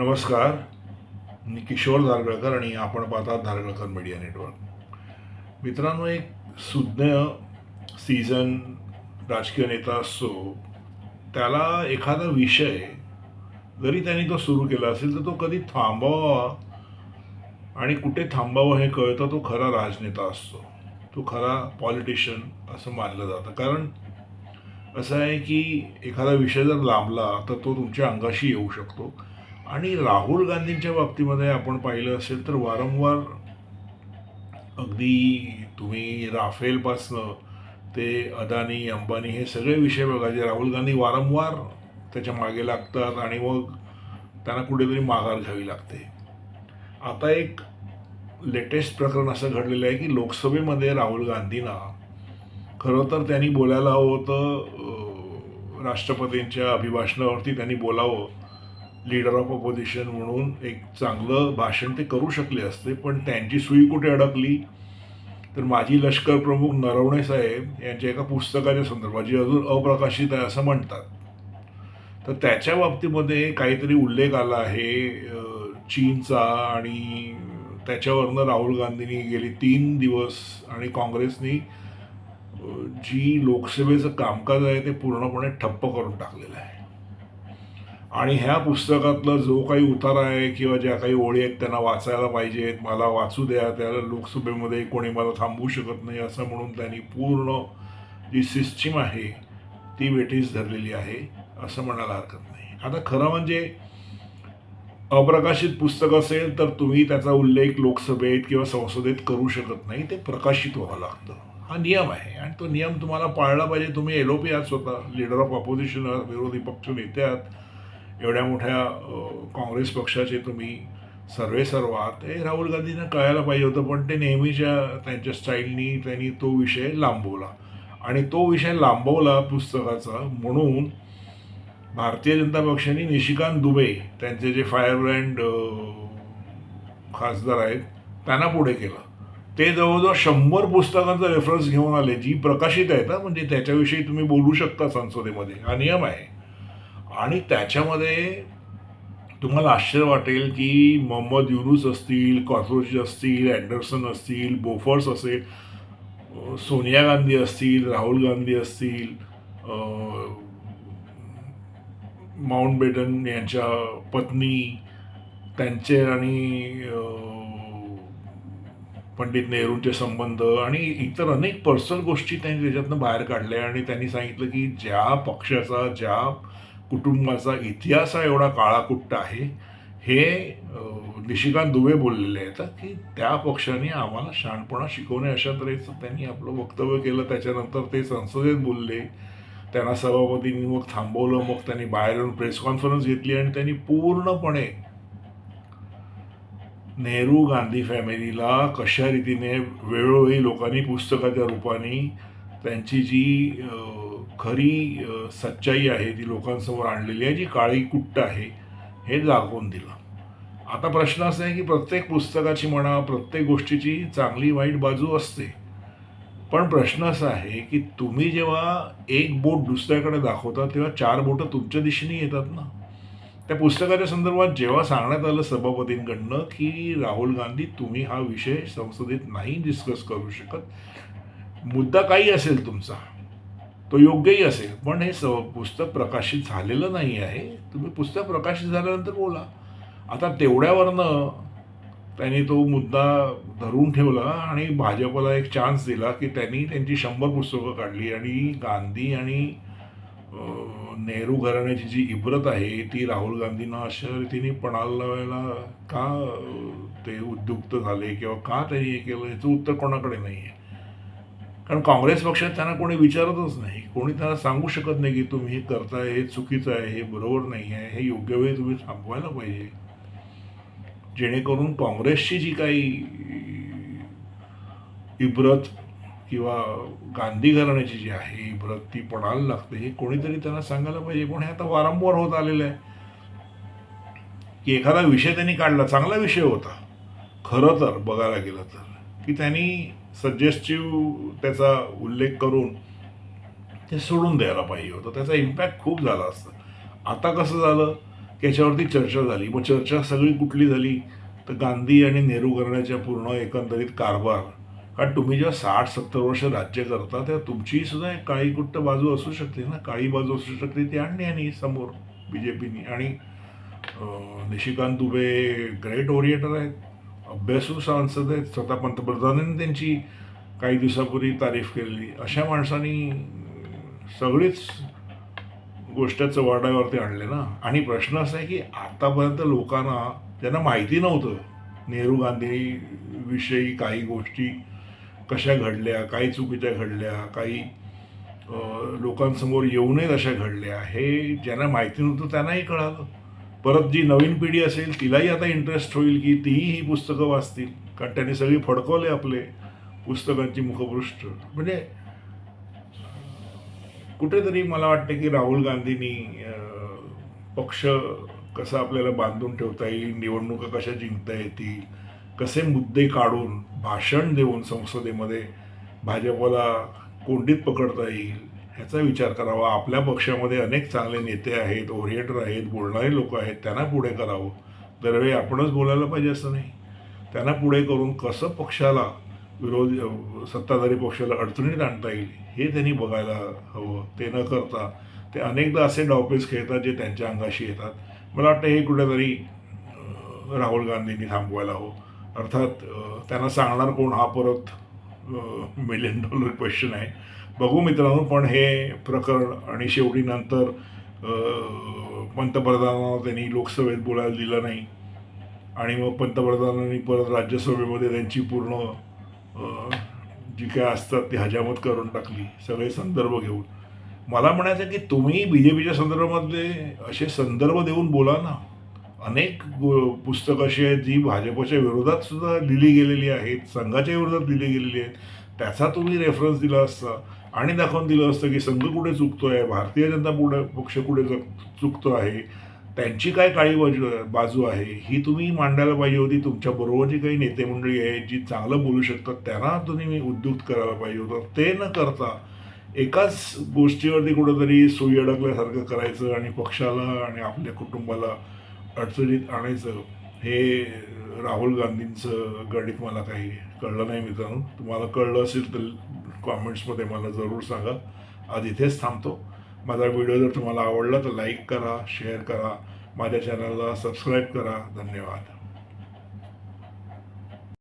नमस्कार. मी किशोर धारगळकर आणि आपण पाहतात धारगळकर मीडिया नेटवर्क. मित्रांनो एक सुज्ञ सीझन राजकीय नेता असतो त्याला एखादा विषय जरी त्यांनी तो सुरू केला असेल तर तो कधी थांबावा आणि कुठे थांबावं हे कळतं तो खरा राजनेता असतो. तो खरा पॉलिटिशियन असं मानलं जातं. कारण असं आहे की एखादा विषय जर लांबला तर तो तुमच्या अंगाशी येऊ शकतो. आणि राहुल गांधींच्या बाबतीमध्ये आपण पाहिलं असेल तर वारंवार अगदी तुम्ही राफेलपासनं ते अदानी अंबानी हे सगळे विषय बघा जे राहुल गांधी वारंवार त्याच्यामागे लागतात आणि मग त्यांना कुठेतरी माघार घ्यावी लागते. आता एक लेटेस्ट प्रकरण असं घडलेलं आहे की लोकसभेमध्ये राहुल गांधींना खरं तर त्यांनी बोलायला हवं होतं राष्ट्रपतींच्या अभिभाषणावरती त्यांनी बोलावं. लीडर ऑफ अपोजिशन म्हणून एक चांगलं भाषण ते करू शकले असते पण त्यांची सुई कुठे अडकली? तर माजी लष्कर प्रमुख नरवणे साहेब यांच्या एका पुस्तकाच्या संदर्भात जी अजून अप्रकाशित आहे असं म्हणतात. तर त्याच्या बाबतीमध्ये काहीतरी उल्लेख आला आहे. चीनचा आणि त्याच्यावरनं राहुल गांधींनी गेली तीन दिवस आणि काँग्रेसनी जी लोकसभेचं कामकाज आहे ते पूर्णपणे ठप्प करून टाकलेलं आहे. आणि ह्या पुस्तकातला जो काही उतारा आहे किंवा ज्या काही ओळी आहेत त्यांना वाचायला पाहिजेत मला वाचू द्या त्याला लोकसभेमध्ये कोणी मला थांबवू शकत नाही असं म्हणून त्यांनी पूर्ण जी सिस्टीम आहे ती वेठीस धरलेली आहे असं म्हणायला हरकत नाही. आता खरं म्हणजे अप्रकाशित पुस्तक असेल तर तुम्ही त्याचा उल्लेख लोकसभेत किंवा संसदेत करू शकत नाही ते प्रकाशित व्हावं लागतं. हा नियम आहे आणि तो नियम तुम्हाला पाळला पाहिजे. तुम्ही एल ओ पी आहात स्वतः लीडर ऑफ ऑपोजिशन आहात विरोधी पक्ष नेते आहात. एवढ्या मोठ्या काँग्रेस पक्षाचे तुम्ही सर्वे सर्व आहात. हे राहुल गांधींना कळायला पाहिजे होतं पण ते नेहमीच्या त्यांच्या स्टाईलनी त्यांनी तो विषय लांबवला. आणि तो विषय लांबवला पुस्तकाचा म्हणून भारतीय जनता पक्षाने निशिकांत दुबे त्यांचे जे फायरब्रँड खासदार आहेत त्यांना पुढे केलं. ते जवळजवळ शंभर पुस्तकांचा रेफरन्स घेऊन आले जी प्रकाशित आहेत म्हणजे त्याच्याविषयी तुम्ही बोलू शकता संसदेमध्ये. हा नियम आहे. आणि त्याच्यामध्ये तुम्हाला आश्चर्य वाटेल की मोहम्मद युनुस असतील कॉथरोच असतील अँडरसन असतील बोफर्स असेल सोनिया गांधी असतील राहुल गांधी असतील माउंट बेटन यांच्या पत्नी त्यांचे आणि पंडित नेहरूंचे संबंध आणि इतर अनेक पर्सनल गोष्टी त्यांनी त्याच्यातनं बाहेर काढल्या आणि त्यांनी सांगितलं की ज्या पक्षाचा ज्या कुटुंबाचा इतिहास हा एवढा काळाकुट्ट आहे. हे निशिकांत दुबे बोललेले आहेत की त्या पक्षाने आम्हाला शहाणपणा शिकवणे अशा तऱ्हेचं त्यांनी आपलं वक्तव्य केलं. त्याच्यानंतर ते संसदेत बोलले. त्यांना सभापतींनी मग थांबवलं. मग त्यांनी बाहेर येऊन प्रेस कॉन्फरन्स घेतली आणि त्यांनी पूर्णपणे नेहरू गांधी फॅमिलीला कशा रीतीने वेळोवेळी लोकांनी पुस्तकाच्या रूपाने त्यांची जी खरी सच्चाई आहे ती लोकांसमोर आणलेली आहे जी काळी कुट्ट आहे हे दाखवून दिलं. आता प्रश्न असा आहे की प्रत्येक पुस्तकाची म्हणा प्रत्येक गोष्टीची चांगली वाईट बाजू असते. पण प्रश्न असा आहे की तुम्ही जेव्हा एक बोट दुसऱ्याकडे दाखवता तेव्हा चार बोटं तुमच्या दिशेने येतात ना? त्या पुस्तकाच्या संदर्भात जेव्हा सांगण्यात आलं सभापतींकडनं की राहुल गांधी तुम्ही हा विषय संसदेत नाही डिस्कस करू शकत मुद्दा काही असेल तुमचा. तो योग्यही असेल. पण हे स पुस्तक प्रकाशित झालेलं नाही आहे. तुम्ही पुस्तक प्रकाशित झाल्यानंतर बोला. आता तेवढ्यावरनं त्यांनी तो मुद्दा धरून ठेवला आणि भाजपला एक चान्स दिला की त्यांनी त्यांची शंभर पुस्तकं काढली आणि गांधी आणि नेहरू घराण्याची जी इब्रत आहे ती राहुल गांधींना अशा रीतीने पणाला लावायला का ते उद्युक्त झाले किंवा का त्यांनी हे केलं याचं उत्तर कोणाकडे नाही आहे कारण काँग्रेस पक्षात त्यांना कोणी विचारतच नाही. कोणी त्यांना सांगू शकत नाही की तुम्ही हे करताय हे चुकीचं आहे हे बरोबर नाही आहे हे योग्य वेळी तुम्ही थांबवायला पाहिजे. जेणेकरून काँग्रेसची जी काही इब्रत किंवा गांधी घराण्याची जी आहे इब्रत ती पडायला लागते हे कोणीतरी त्यांना सांगायला पाहिजे. पण हे आता वारंवार होत आलेलं आहे. की एखादा विषय त्यांनी काढला चांगला विषय होता. खरं तर बघायला गेलं तर. की त्यांनी सजेस्टिव्ह त्याचा उल्लेख करून ते सोडून द्यायला पाहिजे होतं. त्याचा इम्पॅक्ट खूप झाला असतं. आता कसं झालं? की याच्यावरती चर्चा झाली. मग चर्चा सगळी कुठली झाली? तर गांधी आणि नेहरू करण्याच्या पूर्ण एकंदरीत कारभार. कारण तुम्ही जेव्हा साठ सत्तर वर्ष राज्य करता तेव्हा तुमची सुद्धा एक काळी कुट्ट बाजू असू शकते ना? काळी बाजू असू शकते ती आणली आणि समोर बी जे पीनी आणि निशिकांत दुबे ग्रेट ओरिएटर आहेत. अभ्यासू सांसद आहेत स्वतः पंतप्रधानांनी त्यांची काही दिवसापूर्वी तारीफ केलेली. अशा माणसांनी सगळीच गोष्ट वाड्यावरती आणले ना. आणि प्रश्न असा आहे की आतापर्यंत लोकांना त्यांना माहिती नव्हतं नेहरू गांधी विषयी काही गोष्टी कशा घडल्या काही चुकीच्या घडल्या काही लोकांसमोर येऊ नयेत अशा घडल्या. हे ज्यांना माहिती नव्हतं त्यांनाही कळालं. परत जी नवीन पिढी असेल तिलाही आता इंटरेस्ट होईल की तीही ही पुस्तकं वाचतील. कारण त्यांनी सगळी फडकवले आपले पुस्तकांची मुखपृष्ठ. म्हणजे कुठेतरी मला वाटतं की राहुल गांधींनी पक्ष कसा आपल्याला बांधून ठेवता येईल निवडणुका कशा जिंकता येतील कसे मुद्दे काढून भाषण देऊन संसदेमध्ये भाजपला कोंडीत पकडता येईल ह्याचा विचार करावा. आपल्या पक्षामध्ये अनेक चांगले नेते आहेत ओरिएटर आहेत बोलणारे लोक आहेत त्यांना पुढे करावं. दरवेळी आपणच बोलायला पाहिजे असं नाही. त्यांना पुढे करून कसं पक्षाला विरोधी सत्ताधारी पक्षाला अडचणीत आणता येईल हे त्यांनी बघायला हवं. ते न करता ते अनेकदा असे डावपेच खेळतात जे त्यांच्या अंगाशी येतात. मला वाटतं हे कुठेतरी राहुल गांधींनी थांबवायला हवं. अर्थात त्यांना सांगणार कोण हा परत मिलियन डॉलर क्वेश्चन आहे. बघू मित्रांनो पण हे प्रकरण आणि शेवटी नंतर पंतप्रधानांना त्यांनी लोकसभेत बोलायला दिलं नाही. आणि मग पंतप्रधानांनी परत राज्यसभेमध्ये त्यांची पूर्ण जी काय असतात ती हजामत करून टाकली. सगळे संदर्भ घेऊन. मला म्हणायचं की तुम्ही बी जे पीच्या संदर्भामधले असे संदर्भ देऊन बोला ना. अनेक पुस्तकं अशी आहेत जी भाजपच्या विरोधात सुद्धा लिहिली गेलेली आहेत संघाच्या विरोधात लिहिली गेलेली आहेत. त्याचा तुम्ही रेफरन्स दिला असता आणि दाखवून दिलं असतं की संघ कुठे चुकतो आहे भारतीय जनता पुढे पक्ष कुठे चुकतो आहे त्यांची काय काळी बाजू बाजू आहे ही तुम्ही मांडायला पाहिजे होती. तुमच्या बरोबर जी काही नेते मंडळी आहेत जी चांगलं बोलू शकतात त्यांना तुम्ही उद्युक्त करायला पाहिजे होतं. ते न करता एकाच गोष्टीवरती कुठंतरी सुई अडकल्यासारखं करायचं आणि पक्षाला आणि आपल्या कुटुंबाला अडचणीत आणायचं हे राहुल गांधींचं गणित मला काही कळलं नाही मित्रांनो. तुम्हाला कळलं असेल तर कॉमेंट्समध्ये मला जरूर सांगा. आज इथेच थांबतो. माझा व्हिडिओ जर तुम्हाला आवडला तर लाईक करा शेअर करा. माझ्या चॅनलला सबस्क्राईब करा. धन्यवाद.